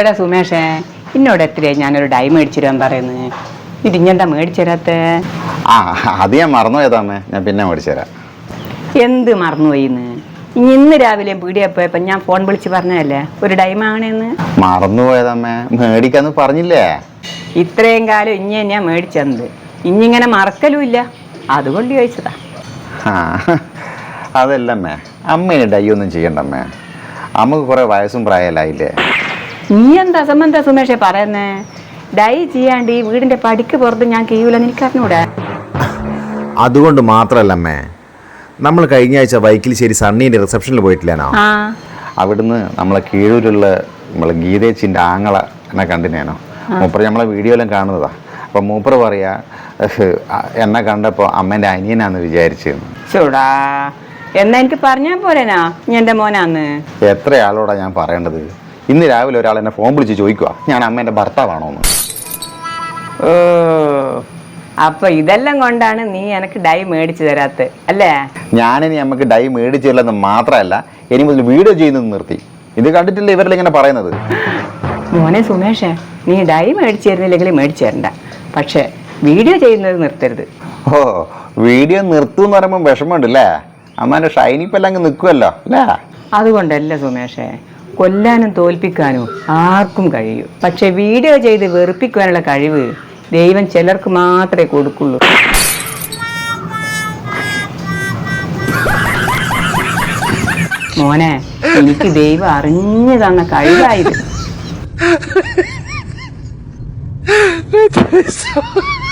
എടാ സുമേഷേ എന്നോട് എത്രയാ ഞാനൊരു ഡൈ മേടിച്ചു തരാൻ പറയുന്നത്? ഇത് ഇഞ്ഞെന്താ മേടിച്ചു തരാത്ത ആ അത് ഞാൻ മറന്നു പോയതാമേ ഞാൻ പിന്നെ മേടിച്ചു തരാം എന്ത് മറന്നുപോയിന്ന് ഇനി ഇന്ന് രാവിലെ പീടിയാ പോയപ്പോ ഞാൻ ഫോൺ വിളിച്ച് പറഞ്ഞതല്ലേ? ഒരു ഡൈം ആണെന്ന് മറന്നു പോയതമ്മേ മേടിക്കാന്ന് പറഞ്ഞില്ലേ? ഇത്രയും കാലം ഇനി ഞാൻ മേടിച്ചത് ഇഞ്ഞിങ്ങനെ മറക്കലും ഇല്ല അതുകൊണ്ട് ചോദിച്ചതാ. ആ അതല്ലമ്മേ അമ്മേനെ ഡൈ ഒന്നും ചെയ്യണ്ടമ്മേ അമ്മയ്ക്ക് കുറെ വയസ്സും പ്രായലായില്ലേ നീ എന്താ അസംബന്ധ സുമേഷെ പറയുന്നേ? ഡൈ ചെയ്യാണ്ട് ഈ വീടിന്റെ പടിക്ക് പുറത്ത് ഞാൻ കീഴിലെന്ന് എനിക്കറിഞ്ഞൂടെ അതുകൊണ്ട് മാത്രല്ല അമ്മേ. നമ്മൾ കഴിഞ്ഞ ആഴ്ച വൈക്കിലിശ്ശേരി സണ്ണീന്റെ റിസപ്ഷനിൽ പോയിട്ടില്ലേനോ? അവിടുന്ന് നമ്മളെ കീഴൂരുള്ള നമ്മളെ ഗീതേച്ചിന്റെ ആങ്ങള എന്നെ കണ്ടിനേനോ? മൂപ്പർ നമ്മളെ വീഡിയോയിലും കാണുന്നതാ. അപ്പം മൂപ്പർ പറയാ എന്നെ കണ്ടപ്പോൾ അമ്മേന്റെ അനിയനാന്ന് വിചാരിച്ചിരുന്നു. ചൂടാ. എന്നാ എനിക്ക് പറഞ്ഞാ പോരേനാ എന്റെ മോനാന്ന്? എത്ര ആളോടാ ഞാൻ പറയേണ്ടത്? ഇന്ന് രാവിലെ ഒരാൾ എന്നെ ഫോൺ വിളിച്ച് ചോദിക്കുക ഞാൻ അമ്മേന്റെ ഭർത്താവാണോ എന്ന്? ഓ അപ്പൊ ഇതെല്ലാം കൊണ്ടാണ് നീ എനിക്ക് ഡൈ മേടിച്ചു തരാത്ത അല്ലേ? ഞാനിനി നമുക്ക് ഡൈ മേടിച്ചില്ലെന്ന് മാത്രമല്ല ഇനി മുതൽ വീഡിയോ ചെയ്യുന്നത് നിർത്തി. ഇത് കണ്ടിട്ടില്ല ഇവരിൽ ഇങ്ങനെ പറയുന്നത്? മോനെ സുമേഷേ നീ ഡൈ മേടിച്ചു തരുന്നില്ലെങ്കിൽ മേടിച്ചു തരണ്ട. പക്ഷെ വീഡിയോ ചെയ്യുന്നത് നിർത്തരുത്. ഓ വീഡിയോ നിർത്തുമെന്ന് പറയുമ്പോൾ വിഷമമുണ്ടല്ലേ അമ്മേന്റെ ഷൈനിപ്പെല്ലാം അങ്ങ് നിൽക്കുമല്ലോ അല്ലേ? അതുകൊണ്ടല്ല സുമേഷേ കൊല്ലാനും തോൽപ്പിക്കാനും ആർക്കും കഴിയും. പക്ഷെ വീഡിയോ ചെയ്ത് വെറുപ്പിക്കുവാനുള്ള കഴിവ് ദൈവം ചിലർക്ക് മാത്രമേ കൊടുക്കുള്ളൂ. മോനെ എനിക്ക് ദൈവം അറിഞ്ഞു തന്ന കഴിവായത്